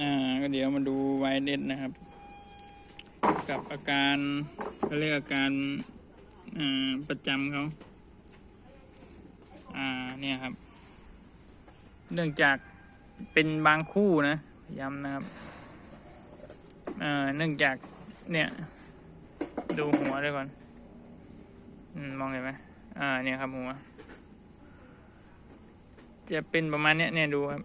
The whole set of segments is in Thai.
อ่าก็เดี๋ยวมาดูไวเด็ดนะครับ กับอาการเขาเรียกอาการอ่าประจำเขาอ่าเนี่ยครับ เนื่องจากเป็นบางคู่นะย้ำนะครับเอ่อเนื่องจากเนี่ยดูหัวด้วยก่อนอมมองเห็นไหมอ่าเนี่ยครับหัวจะเป็นประมาณเนี้ยเนี่ยดูครับ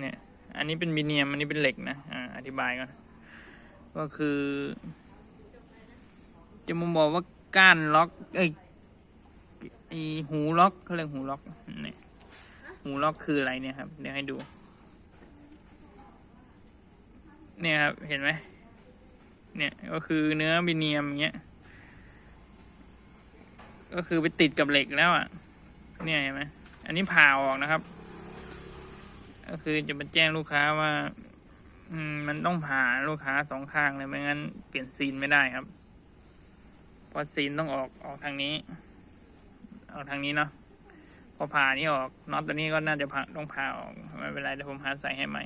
เนี่ย อันนี้เป็นบีเนียม อันนี้เป็นเหล็กนะอ่าอธิบายก่อน ก็คือ จะมาบอกว่าก้านล็อกเอ้ไอหูล็อกเขาเรียกหูล็อกนี่หูล็อกคืออะไรเนี่ยครับ เดี๋ยวให้ดู เนี่ยครับ เห็นไหม เนี่ยก็คือเนื้อบีเนียมอย่างเงี้ย ก็คือไปติดกับเหล็กแล้วอะ เนี่ยเห็นไหม อันนี้ผ่าออกนะครับ ก็คือจะมาแจ้งลูกค้าว่า อืมมันต้องผ่าลูกค้าสองข้างเลยไม่งั้นเปลี่ยนซีนไม่ได้ครับ เพราะซีนต้องออกออกทางนี้ ออกทางนี้เนาะพอผ่านี้ออกน็อตตัวนี้ก็น่าจะผ่าต้องผ่าออกไม่เป็นไรเดี๋ยวผมหาใส่ให้ใหม่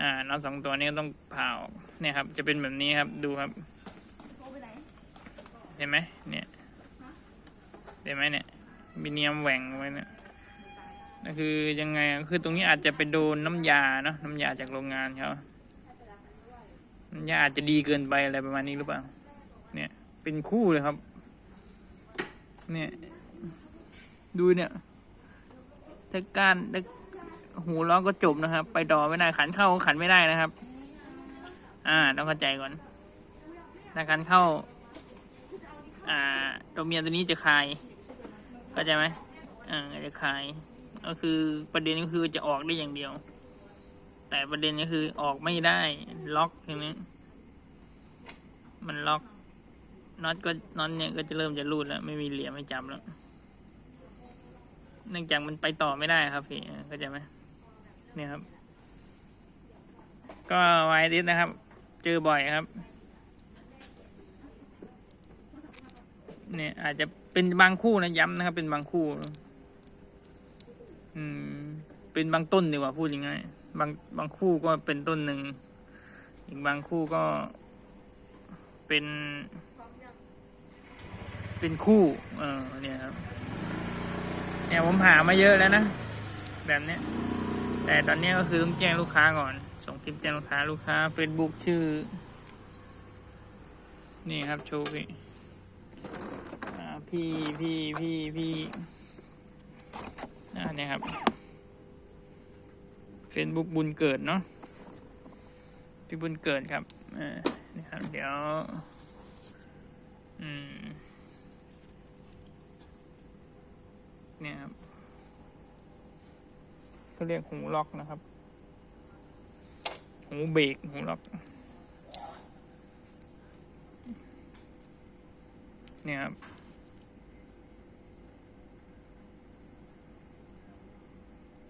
อ่าน็อตสองตัวนี้ต้องผ่าออกเนี่ยครับ จะเป็นแบบนี้ครับดูครับเห็นไหมเนี่ยเห็นไหมเนี่ยมีเนียมแหว่งไว้เนี่ย ก็คือยังไงคือตรงนี้อาจจะไปโดนน้ำยาเนาะน้ำยาจากโรงงานเขาน้ำยาอาจจะดีเกินไปอะไรประมาณนี้หรือเปล่า เนี่ย เป็นคู่เลยครับ เนี่ย ดูเนี่ยถ้าการถ้าหูล้อก็จบนะครับ ไปต่อไม่ได้ขันเข้าขันไม่ได้นะครับ อ่า ต้องเข้าใจก่อนถ้าขันเข้า อ่าตัวเมียตัวนี้จะคลายเข้าใจไหมอ่าจะคลาย ก็คือประเด็นก็คือจะออกได้อย่างเดียว แต่ประเด็นก็คือออกไม่ได้ ล็อกทีนี้มันล็อกน็อตก็น็อตเนี่ยก็จะเริ่มจะรูดแล้ว ไม่มีเหลี่ยมให้จับแล้ว เนื่องจากมันไปต่อไม่ได้ครับพี่เข้าใจไหมเนี่ยครับ ก็ไวดิสนะครับ เจอบ่อยครับ เนี่ยอาจจะเป็นบางคู่นะย้ำนะครับ เป็นบางคู่ อืม เป็นบางต้นดีกว่าพูดยังไงบางบางคู่ก็เป็นต้นหนึ่ง อีกบางคู่ก็เป็น เป็นคู่ เออเนี่ยครับ เนี่ยผมหามาเยอะแล้วนะ แบบเนี้ย แต่ตอนนี้ก็คือต้องแจ้งลูกค้าก่อน ส่งคลิปแจ้งลูกค้า ลูกค้า Facebook ชื่อ นี่ครับโชว์พี่พี่พี่พี่พี่ เนี่ยครับ Facebook บุญเกิดเนาะพี่บุญเกิดครับอ่านี่ครับ เดี๋ยว อืม เนี่ยครับก็เรียกหูล็อกนะครับ หูเบรกหูล็อก เนี่ยครับ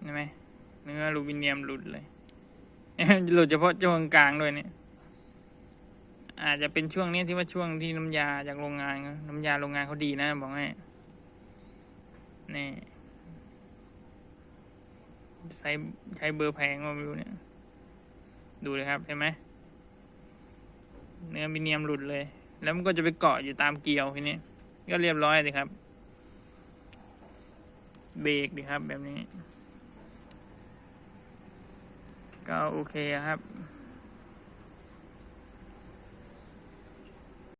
ห็นไหมเนื้ออลูมิเนียมหลุดเลยหลุดเฉพาะช่วงกลางด้วยเนี่ยอาจจะเป็นช่วงนี้ที่ว่าช่วงที่น้ำยาจากโรงงานเขาน้ำยาโรงงานเขาดีนะ บอกให้นี่ใช้ใช้เบอร์แพงก็ไม่รู้เนี่ย ดูเลยครับเห็นไหมเนื้อมิเนียมหลุดเลย แล้วมันก็จะไปเกาะอยู่ตามเกลียวทีนี้ก็เรียบร้อยเลยครับ เบรกดีครับแบบนี้ ก็โอเคครับ